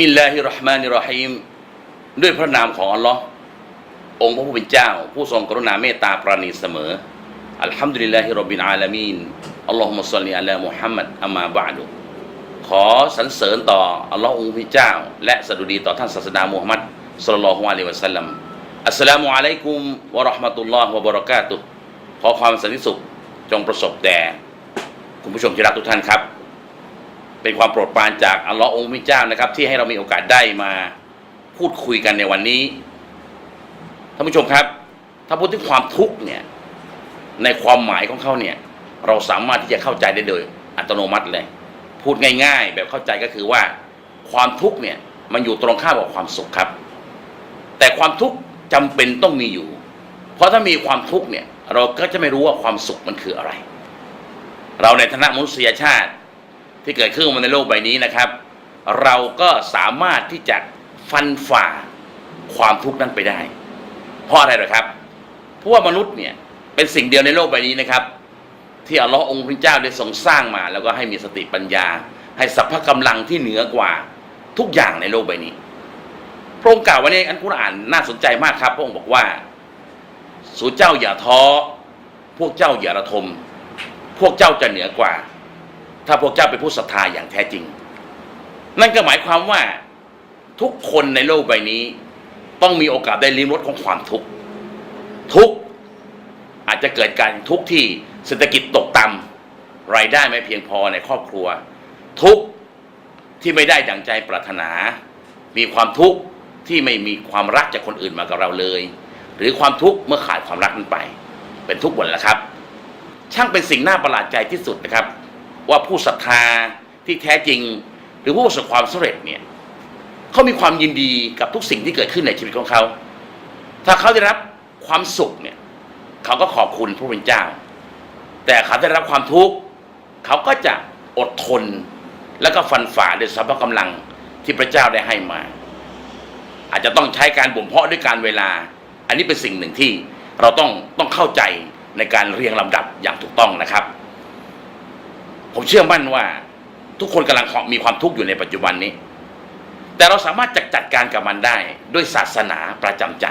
มิลลาฮิรราะห์มานิรราะฮีมด้วยพระนามของอัลลอฮ์องค์พระผู้เป็นเจ้า ผู้ทรงกรุณาเมตตาปราณีเสมออัลฮัมดุลิลลาฮิรับบิลอาลามีนอัลลอฮุมะศ็อลลิอะลามุฮัมมัดอัมมาบะดุขอสรรเสริญต่ออัลลอฮ์องค์พระเจ้า และสดุดีต่อท่านศาสดามุฮัมมัดศ็อลลัลฮุอะลัยฮิวะสัลลัมอัสสลามุอะลัยกุมวะเราะห์มะตุลลอฮ์วะบะเราะกาตุขอความสันติสุขจงประสบแด่คุณผู้ชมที่รักทุกท่านครับ เป็นความโปรดปรานจากอัลลอฮ์องค์พระเจ้านะครับ ที่ให้เรามีโอกาสได้มาพูดคุยกันในวันนี้ท่านผู้ชมครับ ถ้าพูดถึงความทุกข์เนี่ยในความหมายของเขาเนี่ย เราสามารถที่จะเข้าใจได้โดยอัตโนมัติเลย พูดง่ายๆ แบบเข้าใจก็คือว่า ความทุกข์เนี่ยมันอยู่ตรงข้ามกับความสุขครับ แต่ความทุกข์จำเป็นต้องมีอยู่ เพราะถ้ามีความทุกข์เนี่ย เราก็จะไม่รู้ว่าความสุขมันคืออะไร เราในฐานะมนุษยชาติ ที่เกิดขึ้นมาในโลกใบนี้นะครับ เราก็สามารถที่จะฟันฝ่าความทุกข์นั้นไปได้ เพราะอะไรหรอครับ เพราะว่ามนุษย์เนี่ยเป็นสิ่งเดียวในโลกใบนี้นะครับ ที่อัลลอฮ์องค์พระเจ้าได้ทรงสร้างมา แล้วก็ให้มีสติปัญญา ให้สัพพะกำลังที่เหนือกว่าทุกอย่างในโลกใบนี้ พระองค์กล่าวไว้ในอันกุรอานน่าสนใจมากครับพระองค์บอกว่า สู่เจ้าอย่าท้อพวกเจ้าอย่าระทม พวกเจ้าจะเหนือกว่า ถ้าพวกเจ้าเป็นผู้ศรัทธาอย่างแท้จริง นั่นก็หมายความว่าทุกคนในโลกใบนี้ ต้องมีโอกาสได้ลิ้มรสของความทุกข์ทุกข์อาจจะเกิดการทุกข์ที่เศรษฐกิจตกต่ำรายได้ไม่เพียงพอในครอบครัว ทุกข์ที่ไม่ได้ดังใจปรารถนา มีความทุกข์ที่ไม่มีความรักจากคนอื่นมากับเราเลย หรือความทุกข์เมื่อขาดความรักนั้นไป เป็นทุกข์หมดแล้วครับ ช่างเป็นสิ่งน่าประหลาดใจที่สุดนะครับ ว่าผู้ศรัทธาที่แท้จริง หรือผู้ประสบความสำเร็จเนี่ยเขามีความยินดีกับทุกสิ่งที่เกิดขึ้นในชีวิตของเขา ถ้าเขาได้รับความสุขเนี่ยเขาก็ขอบคุณผู้เป็นเจ้า แต่เขาได้รับความทุกข์เขาก็จะอดทน แล้วก็ฟันฝ่าด้วยสัพพกำลังที่พระเจ้าได้ให้มา อาจจะต้องใช้การบ่มเพาะด้วยการเวลา อันนี้เป็นสิ่งหนึ่งที่เราต้องต้องเข้าใจในการเรียงลำดับอย่างถูกต้องนะครับ ผมเชื่อมั่นว่าทุกคนกำลังมีความทุกข์อยู่ในปัจจุบันนี้ แต่เราสามารถจัดจัดการกับมันได้ด้วยศาสนาประจำใจ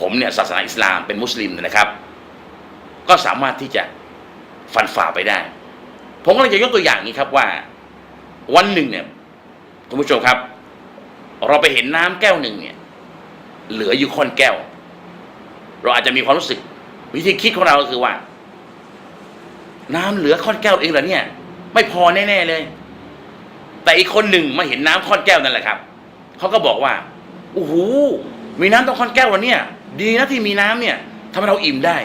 ผมเนี่ยศาสนาอิสลามเป็นมุสลิมนะครับ ก็สามารถที่จะฟันฝ่าไปได้ ผมก็เลยจะยกตัวอย่างนี้ครับว่า วันหนึ่งเนี่ยคุณผู้ชมครับ เราไปเห็นน้ำแก้วหนึ่งเนี่ย เหลืออยู่ค่อนแก้ว เราอาจจะมีความรู้สึก วิธีคิดของเราก็คือว่า น้ำเหลือค่อนแก้วเองเหรอเนี่ย ไม่พอแน่ๆเลย แต่อีกคนหนึ่งมาเห็นน้ำค่อนแก้วนั่นแหละครับเขาก็บอกว่าโอ้โหมีน้ำต้องค่อนแก้ววันเนี่ย ดีนะที่มีน้ำเนี่ยทำให้เราอิ่มได้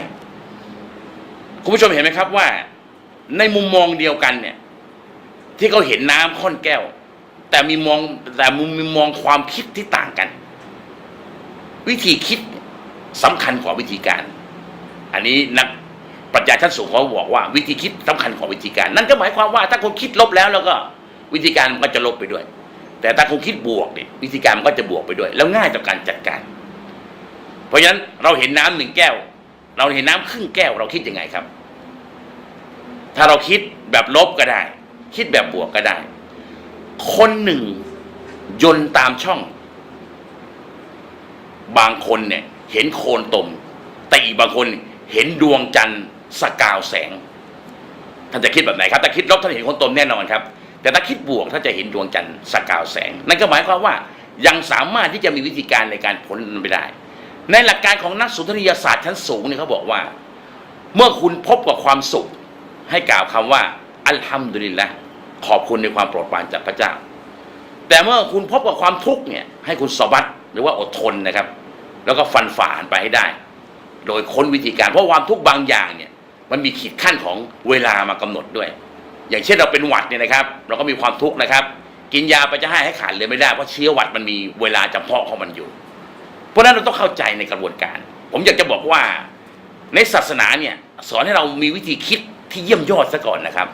คุณผู้ชมเห็นไหมครับว่า ในมุมมองเดียวกันเนี่ย ที่เขาเห็นน้ำค่อนแก้ว แต่มีมองแต่มุมมีมองความคิดที่ต่างกัน วิธีคิดสำคัญกว่าวิธีการ อันนี้นัก ปรัชญาชั้นสูงเขาบอกว่าวิธีคิดสำคัญกว่าวิธีการ นั่นก็หมายความว่าถ้าคนคิดลบแล้วแล้วก็วิธีการมันก็จะลบไปด้วย แต่ถ้าคนคิดบวกเนี่ยวิธีการมันก็จะบวกไปด้วย แล้วง่ายต่อการจัดการ เพราะฉะนั้นเราเห็นน้ำหนึ่งแก้ว เราเห็นน้ำครึ่งแก้ว เราคิดยังไงครับ ถ้าเราคิดแบบลบก็ได้ คิดแบบบวกก็ได้ คนหนึ่งยนต์ตามช่อง บางคนเนี่ย เห็นโคนตมแต่อีกบางคนเห็นดวงจันทร์ สกาวแสง ท่านจะคิดแบบไหนครับ ถ้าคิดลบท่านเห็นคนตมแน่นอนครับ แต่ถ้าคิดบวกท่านจะเห็นดวงจันทร์สกาวแสง นั่นก็หมายความว่ายังสามารถที่จะมีวิธีการในการพ้นมันไปได้ ในหลักการของนักสุนทรียศาสตร์ชั้นสูงเนี่ยเขาบอกว่า เมื่อคุณพบกับความสุข ให้กล่าวคำว่า อัลฮัมดุลิลละขอบคุณในความโปรดปรานจากพระเจ้า แต่เมื่อคุณพบกับความทุกข์เนี่ย ให้คุณสบัดหรือว่าอดทนนะครับ แล้วก็ฟันฝ่าไปให้ได้ โดยค้นวิธีการเพราะความทุกข์บางอย่างเนี่ย มันมีขีดขั้นของเวลามากำหนดด้วย อย่างเช่นเราเป็นหวัดเนี่ยนะครับ เราก็มีความทุกข์นะครับ กินยาไปจะให้ให้ขาดเลยไม่ได้เพราะเชื้อหวัดมันมีเวลาจำเพาะของมันอยู่ เพราะนั้นเราต้องเข้าใจในกระบวนการ ผมอยากจะบอกว่าในศาสนาเนี่ยสอนให้เรามีวิธีคิดที่เยี่ยมยอดซะก่อนนะครับ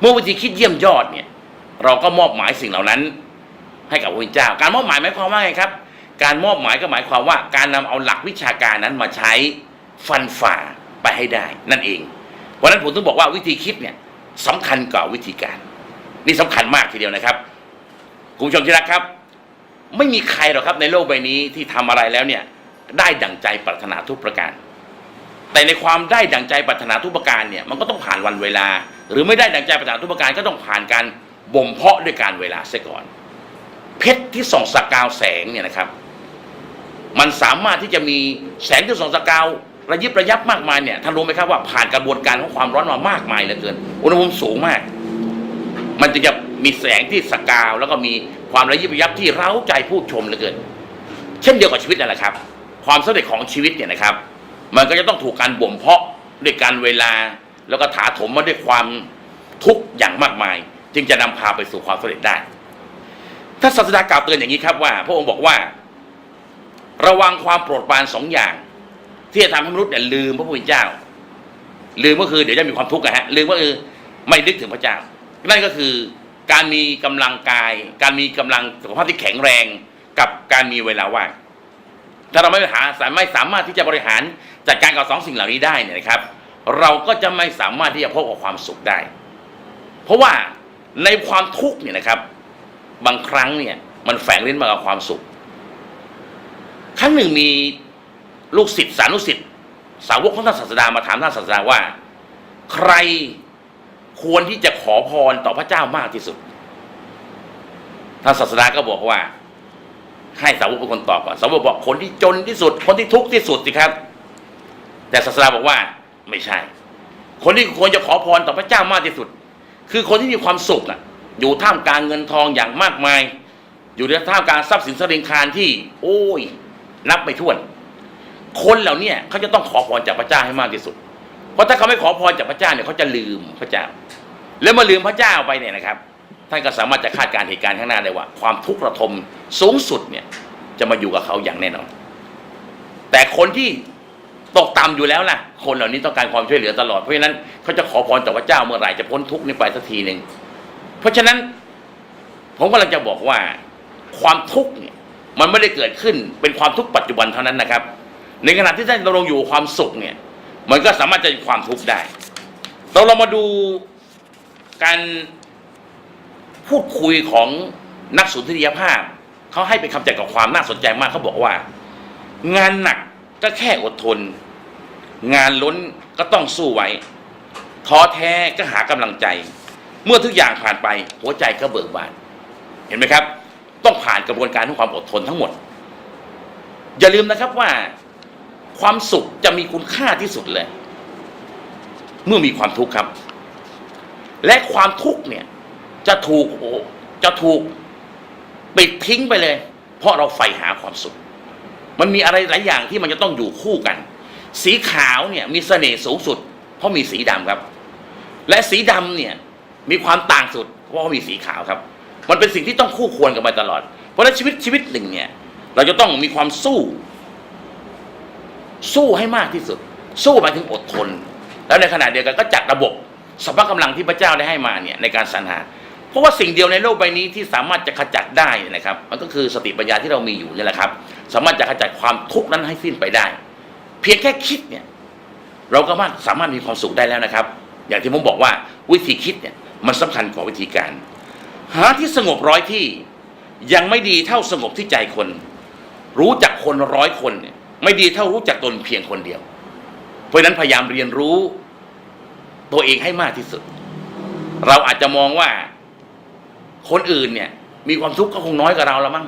เมื่อวิธีคิดเยี่ยมยอดเนี่ยเราก็มอบหมายสิ่งเหล่านั้น ให้กับพระเจ้า การมอบหมายหมายความว่าไงครับ การมอบหมายก็หมายความว่า การนำเอาหลักวิชาการนั้นมาใช้ฟันฝ่า ไปให้ได้ นั่นเอง เพราะนั้นผมต้องบอกว่าวิธีคิดเนี่ยสำคัญกว่าวิธีการ นี่สำคัญมากทีเดียวนะครับคุณผู้ชมที่รักครับ ไม่มีใครหรอกครับในโลกใบนี้ที่ทำอะไรแล้วเนี่ยได้ดั่งใจปรารถนาทุกประการ แต่ในความได้ดั่งใจปรารถนาทุกประการเนี่ยมันก็ต้องผ่านวันเวลา หรือไม่ได้ดั่งใจปรารถนาทุกประการก็ต้องผ่านการบ่มเพาะด้วยการเวลาเสียก่อน เพชรที่ส่องสกาวแสงเนี่ยนะครับ มันสามารถที่จะมีแสงที่ส่องสกาว ระยิบระยับมากมายเนี่ยท่านรู้ไหมครับว่าผ่านกระบวนการของความร้อนมามากมายเหลือเกิน อุณหภูมิสูงมาก มันจึงจะมีแสงที่สกาว แล้วก็มีความระยิบระยับที่เร้าใจผู้ชมเหลือเกิน เช่นเดียวกับชีวิตนั่นแหละครับ ความสำเร็จของชีวิตเนี่ยนะครับ มันก็จะต้องถูกการบ่มเพาะด้วยการเวลา แล้วก็ถาถมมาด้วยความทุกข์อย่างมากมาย จึงจะนำพาไปสู่ความสำเร็จได้ถ้าศาสดากล่าวเตือนอย่างนี้ครับว่า พระองค์บอกว่า ระวังความโปรดปรานสองอย่าง ที่จะทำให้มนุษย์เนี่ยลืมพระผู้เป็นเจ้า ลืมก็คือเดี๋ยวจะมีความทุกข์อะฮะลืมก็คือไม่นึกถึงพระเจ้า นั่นก็คือการมีกำลังกาย การมีกำลังสุขภาพที่แข็งแรงกับการมีเวลาว่างถ้าเราไม่หาสามไม่สามารถที่จะบริหารจัดการกับสองสิ่งเหล่านี้ได้เนี่ยนะครับ เราก็จะไม่สามารถที่จะพบกับความสุขได้ เพราะว่าในความทุกข์เนี่ยนะครับ บางครั้งเนี่ย มันแฝงเล่นมากับความสุข ครั้งหนึ่งมี ลูกศิษย์สานุศิษย์สาวกของท่านศาสดามาถามท่านศาสดาว่า ใครควรที่จะขอพรต่อพระเจ้ามากที่สุด ท่านศาสดาก็บอกว่า ให้สาวกเป็นคนตอบก่อนสาวกบอกคนที่จนที่สุด คนที่ทุกข์ที่สุดสิครับ แต่ศาสดาบอกว่าไม่ใช่ คนที่ควรจะขอพรต่อพระเจ้ามากที่สุด คือคนที่มีความสุขอะ อยู่ท่ามกลางเงินทองอย่างมากมาย อยู่ในท่ามกลางทรัพย์สินสริงคารที่ โอ้ย นับไม่ถ้วน คนเหล่านี้เขาจะต้องขอพรจากพระเจ้าให้มากที่สุด เพราะถ้าเขาไม่ขอพรจากพระเจ้าเนี่ยเขาจะลืมพระเจ้า แล้วเมาลืมพระเจ้าไปเนี่ยนะครับท่านก็สามารถจะคาดการณ์เหตุการณ์ข้างหน้าได้ว่า ความทุกข์ระทมสูงสุดเนี่ยจะมาอยู่กับเขาอย่างแน่นอน แต่คนที่ตกต่ำอยู่แล้วล่ะ คนเหล่านี้ต้องการความช่วยเหลือตลอด เพราะฉะนั้นเขาจะขอพรจากพระเจ้าเมื่อไหร่จะพ้นทุกข์นี้ไปสักทีหนึ่งเพราะฉะนั้น ผมกำลังจะบอกว่าความทุกข์เนี่ยมันไม่ได้เกิดขึ้นเป็นความทุกข์ปัจจุบันเท่านั้นนะครับ ในขณะที่ท่านดำรงอยู่ความสุขเนี่ย มันก็สามารถจะมีความทุกข์ได้เราเรามาดูการพูดคุยของนักสุนทรียภาพเขาให้เป็นคำจัดกับความน่าสนใจมากเขาบอกว่า งานหนักก็แค่อดทน งานล้นก็ต้องสู้ไว้ท้อแท้ก็หากำลังใจ เมื่อทุกอย่างผ่านไปหัวใจก็เบิกบาน เห็นไหมครับ ต้องผ่านกระบวนการของความอดทนทั้งหมด อย่าลืมนะครับว่า ความสุขจะมีคุณค่าที่สุดเลย เมื่อมีความทุกข์ครับ และความทุกข์เนี่ย จะถูกโอจะถูกปิดทิ้งไปเลย เพราะเราใฝ่หาความสุข มันมีอะไรหลายอย่างที่มันจะต้องอยู่คู่กัน สีขาวเนี่ย มีเสน่ห์สูงสุด เพราะมีสีดำครับ และสีดำเนี่ย มีความต่างสุด เพราะมีสีขาวครับ มันเป็นสิ่งที่ต้องคู่ควรกันมาตลอด เพราะฉะนั้นชีวิตชีวิตหนึ่งเนี่ย เราจะต้องมีความสู้ สู้ให้มากที่สุด สู้หมายถึงอดทน แล้วในขณะเดียวกันก็จัดระบบสภาพกำลังที่พระเจ้าได้ให้มาเนี่ยในการสรรหา เพราะว่าสิ่งเดียวในโลกใบนี้ที่สามารถจะขจัดได้นะครับ มันก็คือสติปัญญาที่เรามีอยู่นี่แหละครับ สามารถจะขจัดความทุกข์นั้นให้สิ้นไปได้ เพียงแค่คิดเนี่ยเราก็สามารถมีความสุขได้แล้วนะครับ อย่างที่ผมบอกว่าวิธีคิดเนี่ยมันสำคัญกว่าวิธีการ หาที่สงบร้อยที่ยังไม่ดีเท่าสงบที่ใจคน รู้จักคนร้อยคนเนี่ย ไม่ดีเท่ารู้จักตนเพียงคนเดียว เพราะนั้นพยายามเรียนรู้ ตัวเองให้มากที่สุด เราอาจจะมองว่า คนอื่นเนี่ย มีความทุกข์ก็คงน้อยกว่าเราแล้วมั้ง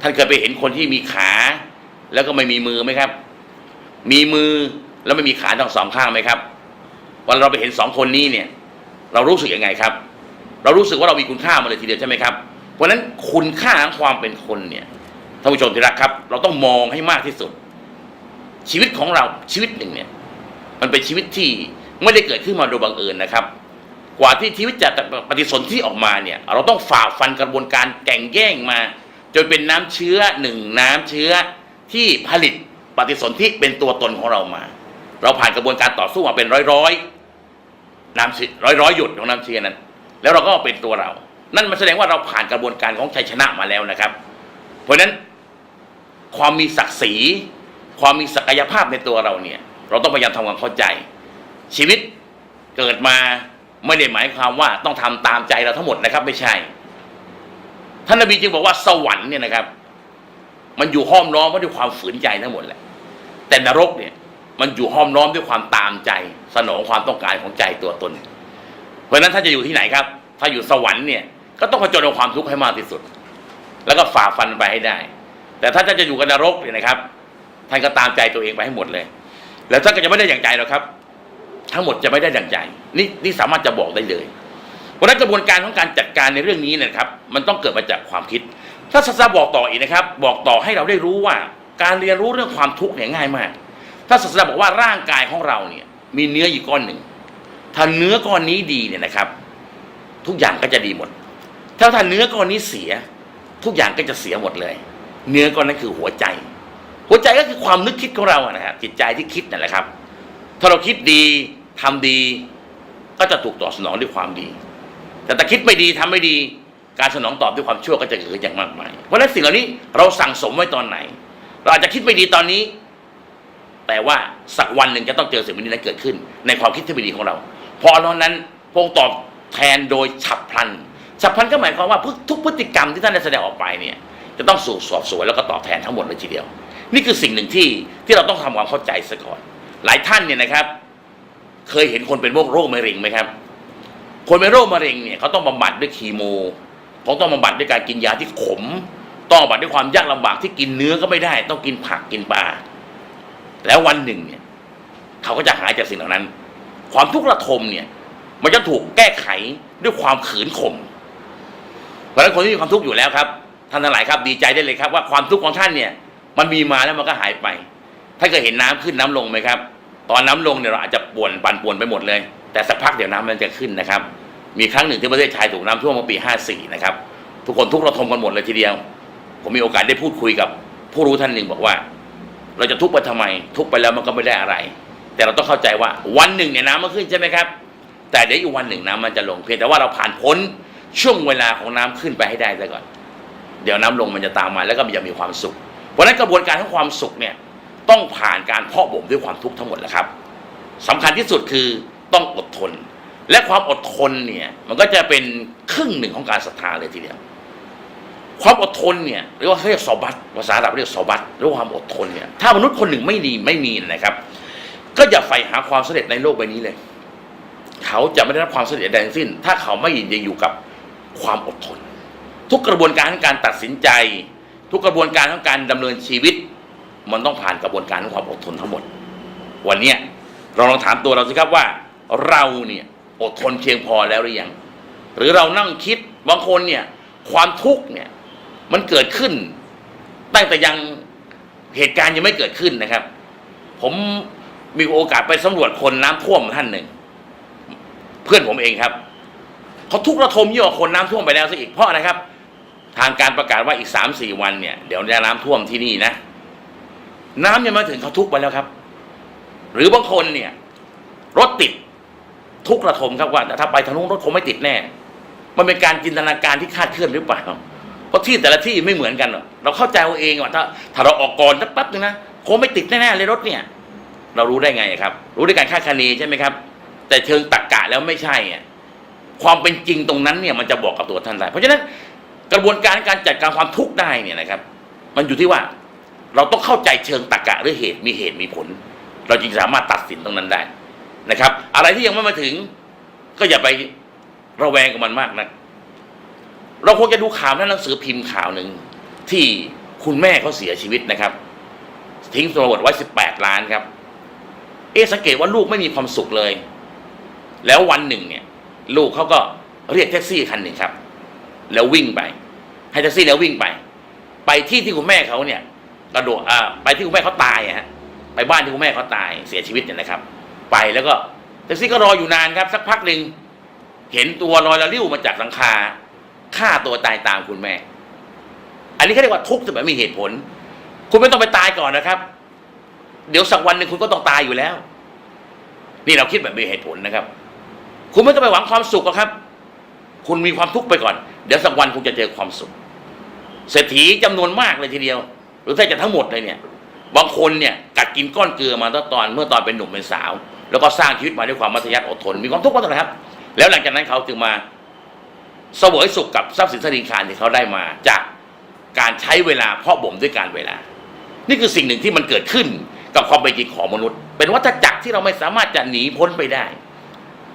ท่านเคยไปเห็นคนที่มีขา แล้วก็ไม่มีมือไหมครับ มีมือแล้วไม่มีขาทั้งสองข้างไหมครับวันเราไปเห็นสองคนนี้เนี่ย เรารู้สึกยังไงครับ เรารู้สึกว่าเรามีคุณค่ามาเลยทีเดียวใช่ไหมครับ เพราะฉะนั้นคุณค่าของความเป็นคนเนี่ย ท่านผู้ชมที่รักครับ เราต้องมองให้มากที่สุด ชีวิตของเราชีวิตหนึ่งเนี่ย มันเป็นชีวิตที่ไม่ได้เกิดขึ้นมาโดยบังเอิญนะครับ กว่าที่ชีวิตจะปฏิสนธิออกมาเนี่ย เราต้องฝ่าฟันกระบวนการแก่งแย่งมา จนเป็นน้ำเชื้อหนึ่งน้ำเชื้อที่ผลิตปฏิสนธิเป็นตัวตนของเรามา เราผ่านกระบวนการต่อสู้มาเป็นร้อยร้อยน้ำเชื้อร้อยร้อยหยดของน้ำเชื้อนั้น แล้วเราก็เป็นตัวเรา นั่นมันแสดงว่าเราผ่านกระบวนการของชัยชนะมาแล้วนะครับ เพราะฉะนั้น ความมีศักดิ์ศรี ความมีศักยภาพในตัวเราเนี่ย เราต้องพยายามทำความเข้าใจ ชีวิตเกิดมาไม่ได้หมายความว่าต้องทำตามใจเราทั้งหมดนะครับ ไม่ใช่ ท่านนบีจึงบอกว่าสวรรค์เนี่ยนะครับ มันอยู่ห้อมล้อมด้วยความฝืนใจทั้งหมดแหละ แต่นรกเนี่ย มันอยู่ห้อมล้อมด้วยความตามใจ สนองความต้องการของใจตัวตน เพราะฉะนั้นถ้าจะอยู่ที่ไหนครับ ถ้าอยู่สวรรค์เนี่ยก็ต้องผจญกับความทุกข์ให้มากที่สุด แล้วก็ฝ่าฟันไปให้ได้ แต่ถ้าท่านจะอยู่กับนรกเนี่ยนะครับ ท่านก็ตามใจตัวเองไปให้หมดเลย แล้วท่านก็จะไม่ได้อย่างใจหรอกครับ ทั้งหมดจะไม่ได้ดังใจนี่นี่สามารถจะบอกได้เลยเพราะนั้นกระบวนการของการจัดการในเรื่องนี้เนยนะครับ มันต้องเกิดมาจากความคิด ถ้าศาสนาบอกต่ออีกนะครับ บอกต่อให้เราได้รู้ว่า การเรียนรู้เรื่องความทุกข์เนี่ยง่ายมาก ถ้าศาสนาบอกว่าร่างกายของเราเนี่ย มีเนื้ออยู่ก้อนหนึ่งถ้าเนื้อก้อนนี้ดีเนี่ยนะครับ ทุกอย่างก็จะดีหมด ถ้าถ้าเนื้อก้อนนี้เสีย ทุกอย่างก็จะเสียหมดเลย เนื้อก้อนนั้นคือหัวใจ หัวใจก็คือความนึกคิดของเราอะนะครับจิตใจที่คิดนั่นแหละครับ ถ้าเราคิดดีทำดี ก็จะถูกตอบสนองด้วยความดี แต่ถ้าคิดไม่ดีทำไม่ดี การสนองตอบด้วยความชั่วก็จะเกิดขึ้นอย่างมากมายเพราะฉะนั้นสิ่งเหล่านี้เราสั่งสมไว้ตอนไหน เราอาจจะคิดไม่ดีตอนนี้ แต่ว่าสักวันหนึ่งจะต้องเจอสิ่งนี้นั้นเกิดขึ้น ในความคิดที่ไม่ดีของเราพราะตอนนั้นพงตอบแทนโดยฉับพลันฉับพลันก็หมายความว่าทุกพฤติกรรมที่ท่านได้แสดงออกไปเนี่ย จะต้องสู่สอบสวนแล้วก็ตอบแทนทั้งหมดเลยทีเดียว นี่คือสิ่งหนึ่งที่ที่เราต้องทำความเข้าใจซะก่อน หลายท่านเนี่ยนะครับ เคยเห็นคนเป็นโรคโรคมะเร็งไหมครับ คนเป็นโรคมะเร็งเนี่ยเขาต้องบำบัดด้วยคีโมเขาต้องบำบัดด้วยการกินยาที่ขม ต้องบำบัดด้วยความยากลำบากที่กินเนื้อก็ไม่ได้ ต้องกินผักกินปลาแล้ววันหนึ่งเนี่ยเขาก็จะหายจากสิ่งเหล่านั้น ความทุกข์ระทมเนี่ย มันจะถูกแก้ไขด้วยความขืนข่มเพราะฉะนั้นคนที่มีความทุกข์อยู่แล้วครับ ท่านทั้งหลายครับดีใจได้เลยครับ ว่าความทุกข์ของท่านเนี่ย มันมีมาแล้วมันก็หายไปถ้าเคยเห็นน้ำขึ้นน้ำลงไหมครับ ตอนน้ำลงเนี่ยเราอาจจะป่วนปั่นป่วนไปหมดเลย แต่สักพักเดี๋ยวน้ำมันจะขึ้นนะครับ มีครั้งหนึ่งที่ประเทศไทยถูกน้ำท่วมเมื่อปี 54 นะครับ ทุกคนทุกข์ระทมกันหมดเลยทีเดียว ผมมีโอกาสได้พูดคุยกับ ผู้รู้ท่านหนึ่งบอกว่า เราจะทุกข์ไปทำไม ทุกข์ไปแล้วมันก็ไม่ได้อะไร แต่เราต้องเข้าใจว่าวันหนึ่งเนี่ยน้ำมันขึ้นใช่ไหมครับ แต่เดี๋ยวอีกวันหนึ่งน้ำมันจะลงเพียงแต่ว่าเราผ่านพ้นช่วงเวลาของน้ำขึ้นไปให้ได้ซะก่อน เดี๋ยวน้ำลงมันจะตามมาแล้วก็มันจะมีความสุข เพราะนั้นกระบวนการของความสุขเนี่ยต้องผ่านการเพาะบ่มด้วยความทุกข์ทั้งหมดแหละครับสำคัญที่สุดคือต้องอดทน และความอดทนเนี่ยมันก็จะเป็นครึ่งหนึ่งของการศรัทธาเลยทีเดียวความอดทนเนี่ยเรียกว่าเขาเรียกซอบัตภาษาอาหรับเรียกซอบัตเรียกว่าความอดทนเนี่ยถ้ามนุษย์คนหนึ่งไม่ดีไม่มีนะครับ ก็อย่าใฝ่หาความสำเร็จในโลกใบนี้เลย เขาจะไม่ได้รับความสำเร็จใดทั้งสิ้น ถ้าเขาไม่ยินดีอยู่กับความอดทน ทุกกระบวนการของการตัดสินใจ ทุกกระบวนการของการดำเนินชีวิต มันต้องผ่านกระบวนการของความอดทนทั้งหมด วันนี้เราลองถามตัวเราสิครับว่า เราเนี่ยอดทนเพียงพอแล้วหรือยังหรือเรานั่งคิดบางคนเนี่ยความทุกข์เนี่ยมันเกิดขึ้น ตั้งแต่ยังเหตุการณ์ยังไม่เกิดขึ้นนะครับ ผมมีโอกาสไปสำรวจคนน้ำท่วมท่านหนึ่ง เพื่อนผมเองครับเขาทุกข์ระทมยิ่งกว่าคนน้ำท่วมไปแล้วซะอีกเพราะอะไรครับ ทางการประกาศว่าอีกสามสี่วันเนี่ยเดี๋ยวจะน้ำท่วมที่นี่นะ น้ำยังมาถึงเขาทุกไปแล้วครับ หรือบางคนเนี่ย รถติดทุกระทมครับว่าถ้าไปทางนู้นรถคงไม่ติดแน่ มันเป็นการจินตนาการที่คาดเคลื่อนหรือเปล่าเพราะที่แต่ละที่ไม่เหมือนกันเราเข้าใจเอาเองว่าถ้าถ้าเราออกก่อนสักแป๊บนึงนะคงไม่ติดแน่ๆเลยรถเนี่ย เรารู้ได้ไงครับ รู้ด้วยการคาดคะเนใช่ไหมครับ แต่เชิงตรรกะแล้วไม่ใช่อะความเป็นจริงตรงนั้นเนี่ยมันจะบอกกับตัวท่านได้เพราะฉะนั้น กระบวนการการจัดการความทุกข์ได้เนี่ยนะครับ มันอยู่ที่ว่าเราต้องเข้าใจเชิงตรรกะหรือเหตุมีเหตุมีผล เราจึงสามารถตัดสินตรงนั้นได้นะครับ อะไรที่ยังไม่มาถึง ก็อย่าไประแวงกับมันมากนะเราคงจะดูข่าวในหนังสือพิมพ์ข่าวหนึ่งที่คุณแม่เขาเสียชีวิตนะครับ ทิ้งสมบัติไว้สิบแปดล้านครับ เอ๊สังเกตว่าลูกไม่มีความสุขเลย แล้ววันหนึ่งเนี่ย ลูกเขาก็เรียกแท็กซี่คันหนึ่งครับ แล้ววิ่งไปให้แท็กซี่แล้ววิ่งไป ไปที่ที่คุณแม่เขาเนี่ยกระโดดอ่าไปที่คุณแม่เขาตายฮะไปบ้านที่คุณแม่เขาตายเสียชีวิตเนี่ยนะครับ ไปแล้วก็แท็กซี่ก็รออยู่นานครับ สักพักหนึ่งเห็นตัวลอยละลิ้วมาจากหลังคาฆ่าตัวตายตามคุณแม่ อันนี้เขาเรียกว่าทุกข์แต่แบบมีเหตุผล คุณไม่ต้องไปตายก่อนนะครับ เดี๋ยวสักวันหนึ่งคุณก็ต้องตายอยู่แล้ว นี่เราคิดแบบมีเหตุผลนะครับ คุณไม่ต้องไปหวังความสุขหรอกครับ คุณมีความทุกข์ไปก่อน เดี๋ยวสักวันคุณจะเจอความสุขเศรษฐีจำนวนมากเลยทีเดียว หรือแทบจะทั้งหมดเลยเนี่ย บางคนเนี่ยกัดกินก้อนเกลือมาตั้งตอนเมื่อตอนเป็นหนุ่มเป็นสาว แล้วก็สร้างชีวิตมาด้วยความมัธยัสถ์อดทนมีความทุกข์มาตลอดครับ แล้วหลังจากนั้นเขาจึงมาเสวยสุขกับทรัพย์สินสริงคารที่เขาได้มาจากการใช้เวลาเพาะบ่มด้วยการเวลา นี่คือสิ่งหนึ่งที่มันเกิดขึ้นกับความเป็นจริงของมนุษย์ เป็นวัฏจักรที่เราไม่สามารถจะหนีพ้นไปได้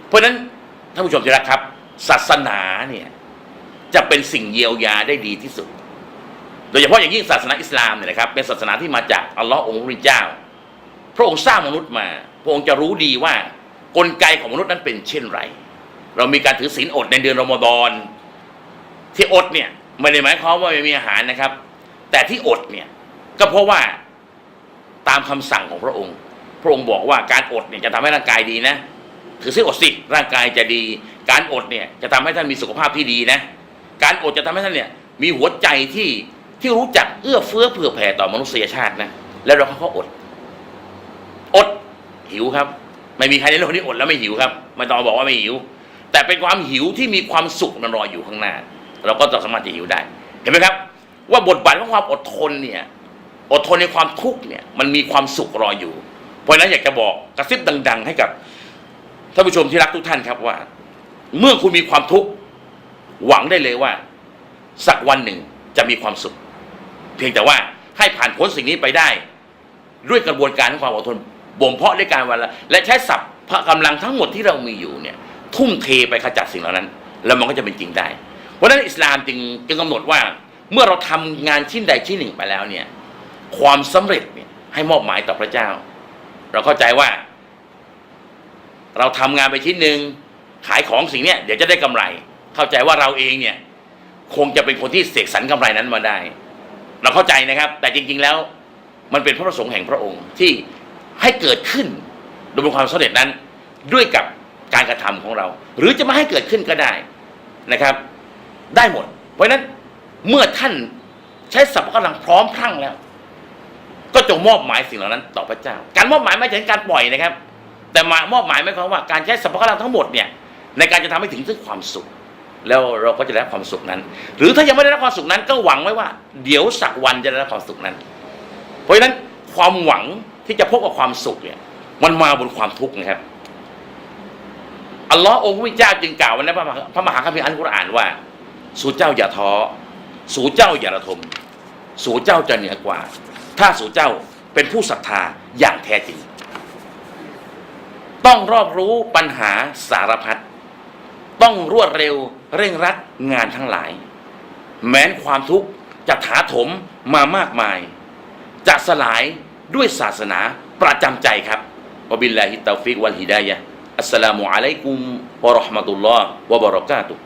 เพราะฉะนั้นท่านผู้ชมที่รักครับ ศาสนาเนี่ย จะเป็นสิ่งเยียวยาได้ดีที่สุด โดยเฉพาะอย่างยิ่งศาสนาอิสลามเนี่ยนะครับ เป็นศาสนาที่มาจากอัลลอฮ์องค์พระผู้เป็นเจ้า พระองค์สร้างมนุษย์มา พระองค์จะรู้ดีว่ากลไกของมนุษย์นั้นเป็นเช่นไร เรามีการถือศีลอดในเดือนรอมฎอนที่อดเนี่ยไม่ได้หมายความว่าไม่มีอาหารนะครับ แต่ที่อดเนี่ยก็เพราะว่าตามคำสั่งของพระองค์ พระองค์บอกว่าการอดเนี่ยจะทำให้ร่างกายดีนะ ถือศีลอดสิร่างกายจะดี การอดเนี่ยจะทำให้ท่านมีสุขภาพที่ดีนะ การอดจะทำให้ท่านเนี่ย มีหัวใจที่ที่รู้จักเอื้อเฟื้อเผื่อแผ่ต่อมนุษยชาตินะแล้วเราเขาก็อด อดหิวครับ ไม่มีใครในโลกนี้อดแล้วไม่หิวครับไม่ต้องบอกว่าไม่หิว แต่เป็นความหิวที่มีความสุขมันรออยู่ข้างหน้า เราก็จะสามารถจะหิวได้เห็นไหมครับ ว่าบทบาทของความอดทนเนี่ย อดทนในความทุกข์เนี่ย มันมีความสุขรออยู่ เพราะฉะนั้นอยากจะบอกกระซิบดัง ๆ ให้กับท่านผู้ชมที่รักทุกท่านครับว่า เมื่อคุณมีความทุกข์ หวังได้เลยว่า สักวันหนึ่งจะมีความสุข เพียงแต่ว่าให้ผ่านพ้นสิ่งนี้ไปได้ ด้วยกระบวนการของความอดทนบ่มเพาะด้วยการวันละและใช้สัพพะกำลังทั้งหมดที่เรามีอยู่เนี่ย ทุ่มเทไปขจัดสิ่งเหล่านั้น แล้วมันก็จะเป็นจริงได้ เพราะฉะนั้นอิสลามจึงจึงกำหนดว่าเมื่อเราทำงานชิ้นใดชิ้นหนึ่งไปแล้วเนี่ย ความสำเร็จเนี่ยให้มอบหมายต่อพระเจ้า เราเข้าใจว่า เราทำงานไปชิ้นหนึ่งขายของสิ่งเนี้ยเดี๋ยวจะได้กำไร เข้าใจว่าเราเองเนี่ย คงจะเป็นคนที่เสกสรรกำไรนั้นมาได้ เราเข้าใจนะครับ แต่จริง ๆ แล้ว มันเป็นพระประสงค์แห่งพระองค์ที่ให้เกิดขึ้นโดยความสำเร็จนั้น ด้วยกับการกระทำของเรา หรือจะไม่ให้เกิดขึ้นก็ได้นะครับ ได้หมด เพราะฉะนั้นเมื่อท่านใช้สัพพกำลังพร้อมพรั่งแล้ว ก็จงมอบหมายสิ่งเหล่านั้น ต่อพระเจ้า การมอบหมายไม่ใช่การปล่อยนะครับ แต่มามอบหมายไม่ความว่าการใช้สัพพกำลังทั้งหมดเนี่ยในการจะทำให้ถึงซึ่งความสุข แล้วเราก็จะได้รับความสุขนั้น หรือถ้ายังไม่ได้รับความสุขนั้น ก็หวังไว้ว่า เดี๋ยวสักวันจะได้รับความสุขนั้น เพราะฉะนั้นความหวังที่จะพบกับความสุขเนี่ยมันมาบนความทุกข์นะครับอัลลอฮ์องค์พระเจ้าจึงกล่าวไว้ในพระมหาคัมภีร์อัลกุรอานว่า สู่เจ้าอย่าท้อสู่เจ้าอย่าระทม สู่เจ้าจะเหนือกว่า ถ้าสู่เจ้าเป็นผู้ศรัทธาอย่างแท้จริง ต้องรอบรู้ปัญหาสารพัดต้องรวดเร็ว เร่งรัดงานทั้งหลาย แม้นความทุกข์จะถาโถมมามากมาย จะสลายด้วยศาสนาประจำใจครับวบิลลาฮิตตาฟิกวัลฮิดายะอัสสลามุอะลัยกุมวะราะห์มะตุลลอฮ์วะบะเราะกาตุฮ์